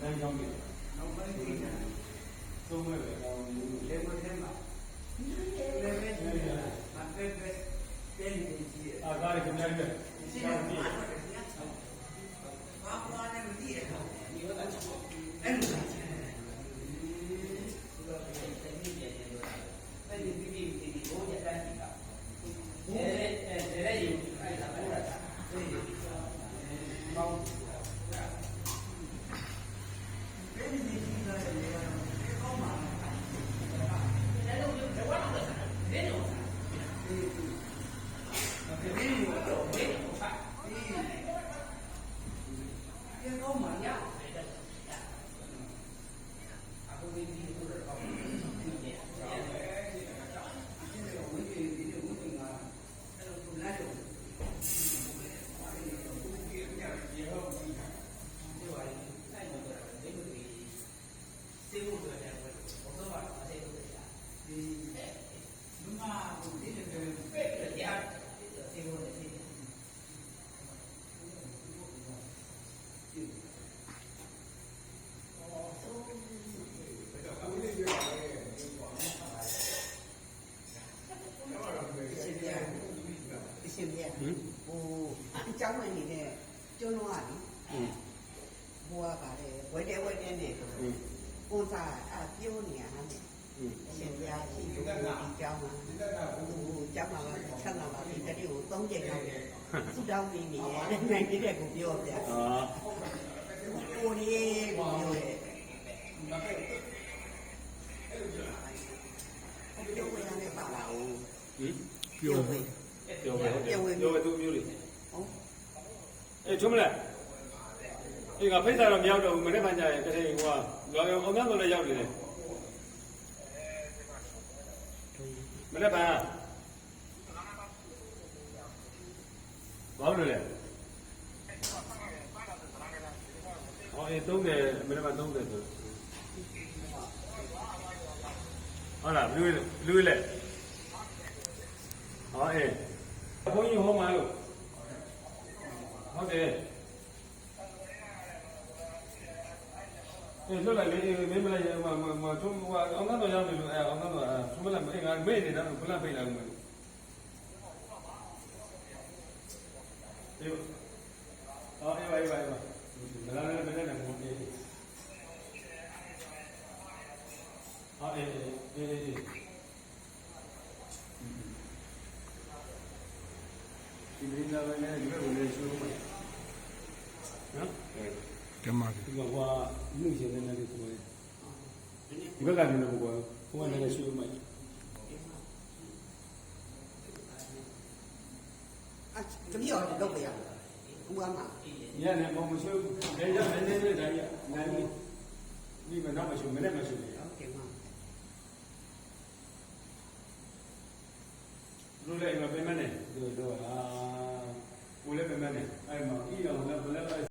Then come here. Nobody did that. So where we go and do it. Level them up. Level them up. My favorite. Then you see it. I got it. Never. See it. ဟင် ဟိုအเจ้าဝင်နေတဲ့ကျွန်းလုံးကလေ ဟင် ဘိုးကပါတယ်ဝဲတဲ့ဝဲတဲ့နဲ့ ဟင် ကိုစားအပြောနေရတာနဲ့ ဟင် အရှင်ဘုရားရှိလို့ဒီเจ้าမှာဟိုเจ้าမှာဆက်လာပါဒီတတိကို၃ချိန်လောက်သူတောင်းနေနေတယ်နိုင်တဲ့ကိုပြောပြ အာ ကိုလေးကိုပြောတယ်ပြောရတဲ့ပါလာဦး ဟင် ပြောဝေး ပြောပဲဟုတ်တယ်ပြောပဲသူမျိုးလေး ဟုတ် အေးချုံးမလားအေးငါဖိတ်စာတော့မရောက်တော့ဘူးမနေ့ကညရဲ့တည်းဟိုကလောအောင်ငန်းတော့လည်းရောက်နေတယ်မနေ့ကဘာလို့လဲအော်အေး30မနေ့က30ဆိုဟုတ်လားဘလူးဘလူးလေဟောအေးဘုန်းကြီးဟောမှာလို့ ဟုတ်တယ်အေးလွတ်လိုက်လေမင်းမလိုက်မမမချုံဟိုအောင်တော့ရောက်နေလို့အဲအောင်တော့ချုံမလိုက်အေးငါမေ့နေတော့ဘလပိတ်လာလို့အေးအော်အေးပါအေးပါအေးပါမလာလည်းမလည်းနဲ့ဘုန်းကြီးအော်အေးအေးအေး ဒီမင်းသားပဲနဲ့ဒီဘက်ကိုလည်းရှိုးမှာနော်တမန်ဒီကဟွာမြို့ရှင်နေတယ်ဆိုရင်ဒီဘက်ကနေလည်းမကွာဟိုကလည်းရှိုးမှာအတမီအောင်လုပ်ပြရအောင်ဟိုကမှာညနေပုံမရှိုးဘူးဒါကြောင့်နေနေတိုင်းနိုင်ဒီမှာတော့မရှိုးမနဲ့မရှိုးဘူးဟုတ်ကဲ့ပါလူလည်းမပင်မနဲ့တို့တို့ဟာ ကိုလည်းမမနဲ့အဲ့မှာအီအောင်လည်းဘလက်